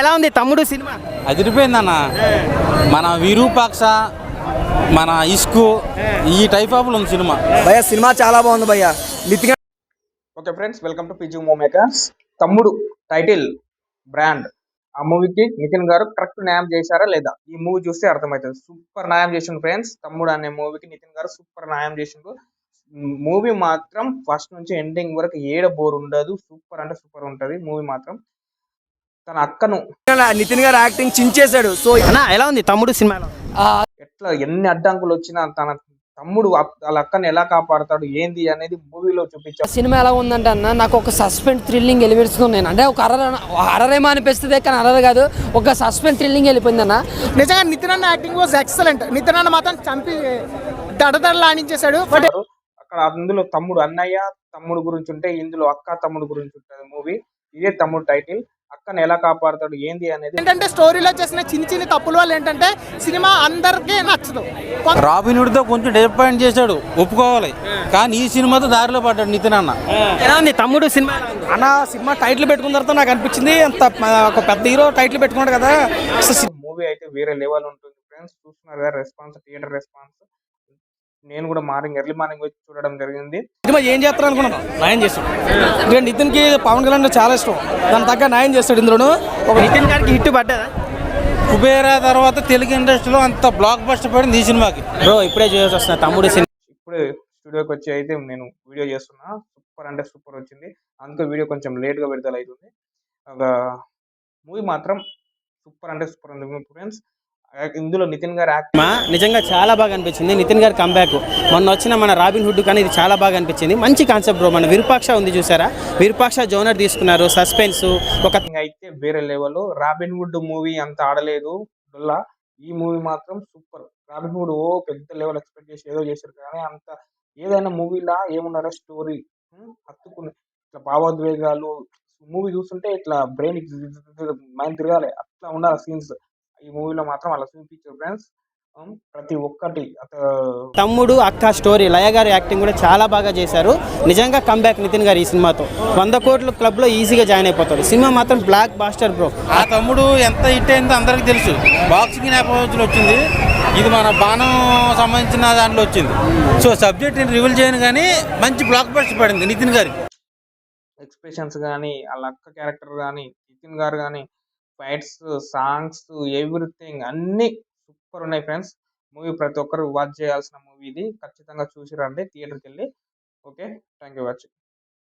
ఎలా ఉంది తమ్ముడు సినిమా? అదిరిపోయిందన్న మన విరూపాక్ష మన ఇస్కు ఈ టైప్ ఆఫ్ ఉంది సినిమా. భయ్య సినిమా చాలా బాగుంది భయ్య. Nithin okay friends welcome to పిజు మూ మేకర్స్ తమ్ముడు టైటిల్ బ్రాండ్. ఆ మూవీకి నితిన్ గారు కరెక్ట్ న్యాయం చేశారా లేదా? ఈ మూవీ చూస్తే అర్థమవుతుంది. సూపర్ న్యాయం చేసిండు ఫ్రెండ్స్. తమ్ముడు అనే మూవీకి నితిన్ గారు సూపర్ న్యాయం చేసిండు. మూవీ మాత్రం ఫస్ట్ నుంచి ఎండింగ్ వరకు ఏడ బోర్ ఉండదు. సూపర్ అంటే సూపర్ ఉంటది. మూవీ మాత్రం తన అక్కను. నితిన్ గారు యాక్టింగ్ చించేశాడు. సో అన్న ఎలా ఉంది? తమ్ముడు సినిమా? ఎట్లా ఎన్ని అడ్డంకులు వచ్చినా తన తమ్ముడు వాళ్ళ అక్కని ఎలా కాపాడతాడు ఏంది అనేది మూవీలో చూపించారు సినిమా ఎలా ఉందంటే అన్న నాకు ఒక సస్పెన్స్ థ్రిల్లింగ్ ఎలిమెంట్స్ ఉన్నాయి. అన్న. అంటే ఒక హర్రర్ ఏమో అనిపిస్తుంది కానీ హర్రర్ కాదు ఒక సస్పెన్స్ థ్రిల్లింగ్ వెళ్ళిపోయింది అన్న. నిజంగా నితిన్ అన్న యాక్టింగ్ వాజ్ ఎక్సలెంట్. నితిన్ అన్న మాత్రం చంపి దడదడలాడించేశాడు. బట్ అక్కడ అందులో తమ్ముడు అన్నయ్య తమ్ముడు గురించి ఉంటే ఇందులో అక్క తమ్ముడు గురించి ఉంటుంది మూవీ. ఇదే తమ్ముడు టైటిల్. అక్కని ఎలా కాపాడతాడు ఏంది అనేది ఏంటంటే స్టోరీలో చేసిన చిన్న చిన్న తప్పుల వల్ల ఏంటంటే సినిమా అందరికీ నచ్చదు. కొంత- రాబిన్ హుడ్తో కొంచెం డిసప్పాయింట్ చేశాడు ఒప్పుకోవాలి. కానీ ఈ సినిమాతో దారిలో పడ్డాడు నితిన్ అన్న. ఎలా ఉంది? తమ్ముడు సినిమా? అన్న సినిమా టైటిల్ పెట్టుకున్న తర్వాత నాకు అనిపించింది అంత ఒక పెద్ద హీరో టైటిల్ పెట్టుకున్నాడు కదా. మూవీ అయితే వేరే లెవెల్ ఉంటుంది. ఫ్రెండ్స్ చూస్తున్నారు కదా రెస్పాన్స్ థియేటర్ రెస్పాన్స్ నేను కూడా మార్నింగ్ ఎర్లీ మార్నింగ్ వచ్చి చూడడం జరిగింది. సినిమా ఏం చేస్తారు అనుకున్నాను న్యాయం చేస్తాడు. ఇక్కడ నితిన్కి పవన్ కళ్యాణ్ చాలా ఇష్టం. దాని తగ్గ న్యాయం చేస్తాడు ఇందులోను. ఒక నితిన్ గారికి హిట్ పడ్డదా? కుబేరా తర్వాత తెలుగు ఇండస్ట్రీలో అంత బ్లాక్ బస్టర్ పడింది ఈ సినిమాకి. బ్రో ఇప్పుడే చూసి వస్తున్నా తమ్ముడు సినిమా. ఇప్పుడే స్టూడియోకి వచ్చి అయితే నేను వీడియో చేస్తున్నా. సూపర్ అంటే సూపర్ వచ్చింది. అందుకే వీడియో కొంచెం లేట్గా విడుదల అవుతుంది. ఒక మూవీ మాత్రం సూపర్ అంటే సూపర్ ఉంది. ఫ్రెండ్స్ ఇందులో నితిన్ గారు యాక్ట్ నిజంగా చాలా బాగా అనిపించింది. నితిన్ గారి కంబ్యాక్ మొన్న వచ్చిన మన రాబిన్ హుడ్ కానీ ఇది చాలా బాగా అనిపించింది. మంచి కాన్సెప్ట్ బ్రో మన విరూపాక్ష ఉంది చూసారా? విరూపాక్ష జోనర్ తీసుకున్నారు. సస్పెన్స్ ఒక అయితే వేరే లెవెల్ రాబిన్ వుడ్ మూవీ అంత ఆడలేదు. ఈ మూవీ మాత్రం సూపర్ రాబిన్ వుడ్ ఓ పెద్ద లెవెల్ ఎక్స్పెక్ట్ చేసి ఏదో చేశారు కానీ అంత ఏదైనా మూవీలా ఏమున్నారో స్టోరీ హత్తుకుని ఇట్లా భావోద్వేగాలు. మూవీ చూస్తుంటే ఇట్లా బ్రెయిన్ మైండ్ తిరగాలి. అట్లా ఉండాలి సీన్స్ ఈ మూవీలో మాత్రం అలా చూపించారు ఫ్రెండ్స్. ప్రతి ఒక్కటి తమ్ముడు అక్క స్టోరీ లయ గారి యాక్టింగ్ కూడా చాలా బాగా చేశారు. నిజంగా కంబ్యాక్ నితిన్ గారు ఈ సినిమాతో. వంద కోట్ల క్లబ్లో ఈజీగా జాయిన్ అయిపోతారు సినిమా మాత్రం బ్లాక్ బాస్టర్ బ్రో ఆ తమ్ముడు ఎంత హిట్ అయిందో అందరికీ తెలుసు. బాక్సింగ్ నేపథ్యంలో వచ్చింది. ఇది మన బాణం సంబంధించిన దాంట్లో వచ్చింది. సో సబ్జెక్ట్ నేను రివీల్ చేయను కానీ మంచి బ్లాక్ బస్టర్ పడింది నితిన్ గారికి ఎక్స్ప్రెషన్స్ కానీ వాళ్ళ అక్క క్యారెక్టర్ కానీ నితిన్ గారు కానీ ఫైట్స్ సాంగ్స్ ఎవ్రీథింగ్ అన్ని సూపర్ ఉన్నాయి ఫ్రెండ్స్. మూవీ ప్రతి ఒక్కరు వాచ్ చేయాల్సిన మూవీ ఇది. ఖచ్చితంగా చూసి రండి థియేటర్కి వెళ్ళి. Okay thank you watching.